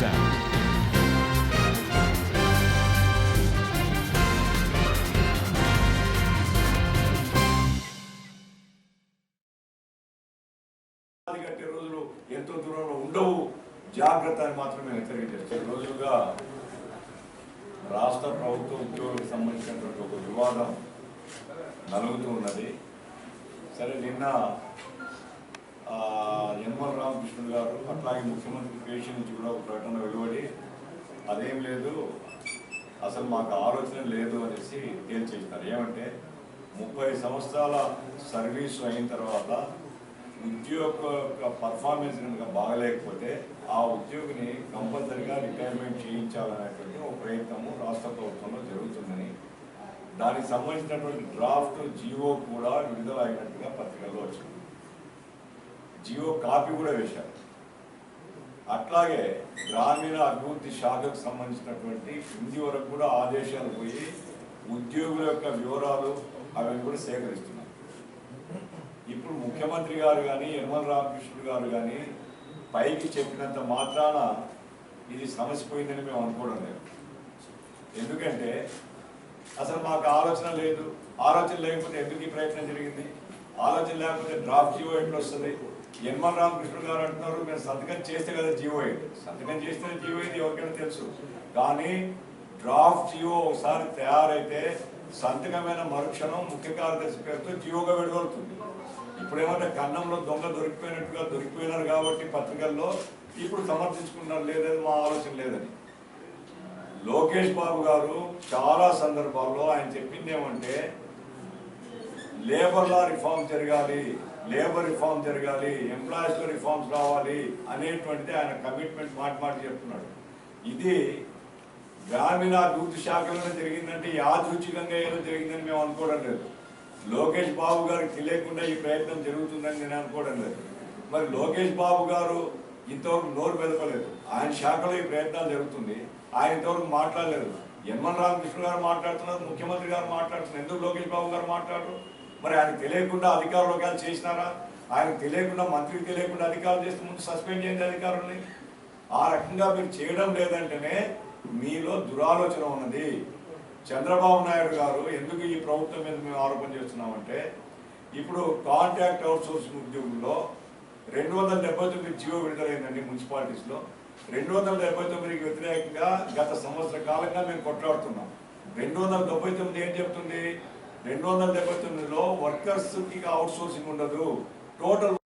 sound. కట్టే రోజులు ఎంతో దూరంలో ఉండవు. జాగ్రత్త అని మాత్రమే హెచ్చరిక చేస్తాం రోజులుగా రాష్ట్ర ప్రభుత్వ ఉద్యోగులకు సంబంధించినటువంటి ఒక వివాదం నలుగుతూ ఉన్నది. సరే నిన్న యనమల రామకృష్ణుడు గారు అట్లాగే ముఖ్యమంత్రి పేషి నుంచి కూడా ఒక ప్రకటన వెలువడి అదేం లేదు అసలు మాకు ఆలోచన లేదు అనేసి తేల్చేస్తారు ఏమంటే ముప్పై సంవత్సరాల సర్వీసు అయిన తర్వాత ఉద్యోగ యొక్క పర్ఫార్మెన్స్ కనుక బాగలేకపోతే ఆ ఉద్యోగిని కంపల్సరిగా రిటైర్మెంట్ చేయించాలనేటువంటి ఒక ప్రయత్నము రాష్ట్ర ప్రభుత్వంలో జరుగుతుందని దానికి సంబంధించినటువంటి డ్రాఫ్ట్ జీవో కూడా విడుదల అయినట్టుగా పత్రికల్లో వచ్చింది. జియో కాపీ కూడా వేశారు. అట్లాగే గ్రామీణ అభివృద్ధి శాఖకు సంబంధించినటువంటి కింది వరకు కూడా ఆదేశాలు పోయి ఉద్యోగుల యొక్క వివరాలు అవన్నీ కూడా సేకరిస్తున్నారు. ఇప్పుడు ముఖ్యమంత్రి గారు కానీ యనమల రామకృష్ణుడు గారు కానీ పైకి చెప్పినంత మాత్రాన ఇది సమస్య పోయిందని మేము అనుకోవడం లేదు. ఎందుకంటే అసలు మాకు ఆలోచన లేదు. ఆలోచన లేకపోతే ఎందుకు ఈ ప్రయత్నం జరిగింది? ఆలోచన లేకపోతే డ్రాఫ్ట్ జీవో ఎట్లా వస్తుంది? యనమల రామకృష్ణ గారు అంటున్నారు మేము సంతకం చేస్తే కదా జీవో సంతకం చేస్తే జీవో ఇది ఎవరికైనా తెలుసు. కానీ డ్రాఫ్ట్ జీవో ఒకసారి తయారైతే సంతకమైన మరుక్షణం ముఖ్య కార్యదర్శి పేరుతో జీవోగా విడగలుగుతుంది ఇప్పుడేమంటే కన్నంలో దొంగ దొరికిపోయినట్టుగా దొరికిపోయినారు కాబట్టి పత్రికల్లో ఇప్పుడు సమర్థించుకున్నారు లేదని మా ఆలోచన లేదని. లోకేష్ బాబు గారు చాలా సందర్భాల్లో ఆయన చెప్పింది ఏమంటే లేబర్ లా రిఫార్మ్ జరగాలి లేబర్ రిఫార్మ్ జరగాలి ఎంప్లాయీస్లో రిఫార్మ్స్ రావాలి అనేటువంటిది ఆయన కమిట్మెంట్ మాట మాట చెప్తున్నాడు. ఇది గ్రామీణ అభివృద్ధి శాఖలోనే జరిగిందంటే యాదృచ్ఛికంగా ఏదో జరిగిందని మేము అనుకోవడం లేదు. లోకేష్ బాబు గారికి తెలియకుండా ఈ ప్రయత్నం జరుగుతుందని నేను అనుకోవడం లేదు. మరి లోకేష్ బాబు గారు ఇంతవరకు నోరు వెదపలేదు ఆయన శాఖలో ఈ ప్రయత్నాలు జరుగుతుంది. ఆయన ఇంతవరకు మాట్లాడలేదు. యనమల రామకృష్ణ గారు మాట్లాడుతున్నారు ముఖ్యమంత్రి గారు మాట్లాడుతున్నారు. ఎందుకు లోకేష్ బాబు గారు మాట్లాడరు? మరి ఆయన తెలియకుండా అధికారులు కానీ చేసినారా? ఆయనకు తెలియకుండా మంత్రికి తెలియకుండా అధికారులు చేస్తే ముందు సస్పెండ్ చేయండి అధికారుల్ని. ఆ రకంగా మీరు చేయడం లేదంటేనే మీలో దురాలోచన ఉన్నది. చంద్రబాబు నాయుడు గారు ఎందుకు ఈ ప్రభుత్వం మీద మేము ఆరోపణ చేస్తున్నామంటే ఇప్పుడు కాంట్రాక్ట్ అవుట్సోర్సింగ్ ఉద్యోగుల్లో రెండు వందల డెబ్బై తొమ్మిది జీవో విడుదలైందండి మున్సిపాలిటీస్లో. రెండు వందల డెబ్బై తొమ్మిదికి వ్యతిరేకంగా గత సంవత్సర కాలంగా మేము కొట్లాడుతున్నాం. రెండు వందల డెబ్బై తొమ్మిది ఏం చెప్తుంది? రెండు వందల డెబ్బై తొమ్మిదిలో వర్కర్స్కి అవుట్ సోర్సింగ్ ఉండదు. టోటల్